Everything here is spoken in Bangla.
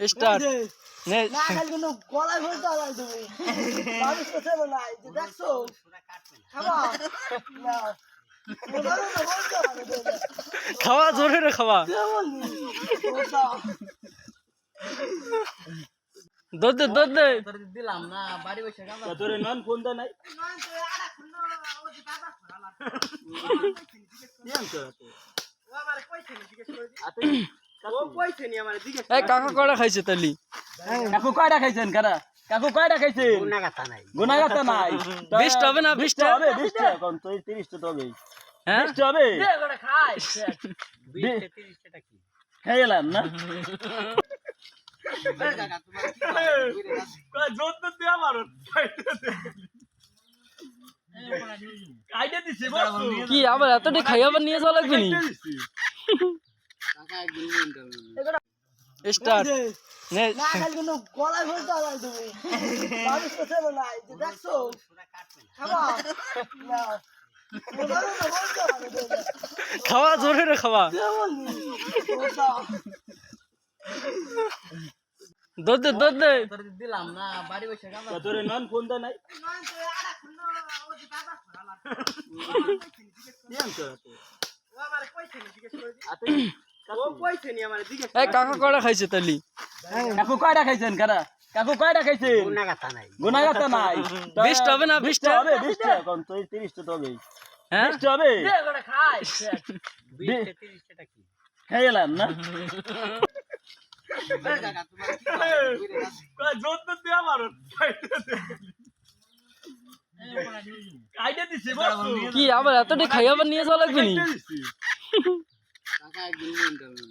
স্টার্ট নে। না খালি কোনো গলায় বলতে হবে তুমি। মানুষ তো ছিল না এই যে দেখছ? তো। খাওয়া জোরে রে খাওয়া। দুধ দে দুধ দে। দিলাম না বাড়ি বসে তোরে নন ফোন দা নাই। কি আনছো? এই কাকা কয়টা খাইছে তালি? কাকু কয়টা খাইছেন কারা কাকু কয়টা খাইছেন? গুণাগাথা নাই। গুনাগাতা নাই। বিশটা হবে না, বিশটা? হবে তো হ্যাঁ? খাই। কি? আবার এতটা খাই আবার নিয়ে যাওয়া লাগবে নি? স্টার্ট নে না খালি কোনো গলায় বলতে হবে তুমি মানুষ তো ছিল যে দেখছ খাবা না ওটারও তো বলতে হবে তুমি। খাওয়া জোরে রে খাওয়া দে দে দিলাম না বাড়ি বসে তোরে নন ফোন দা নাই কি আনছো এই কাকা। কয়টা খাইছে তালি? কাকু কয়টা খাইছেন কারা? কাকু কয়টা খাইছেন? গুণাগাথা নাই। গুনাগাতা নাই। বিশটা হবে না বিশটা? হবে বিশটা। এখন তো তিরিশটা তো হবে হ্যাঁ? বিশটা হবে? খাই দে- তিরিশ কি? খাই না? কাকা তোমার কি কয়? কি আবার এতটা খাই আবার নিয়ে যাওয়া লাগবে নি? কাকা একদিন ইন্টারভিউ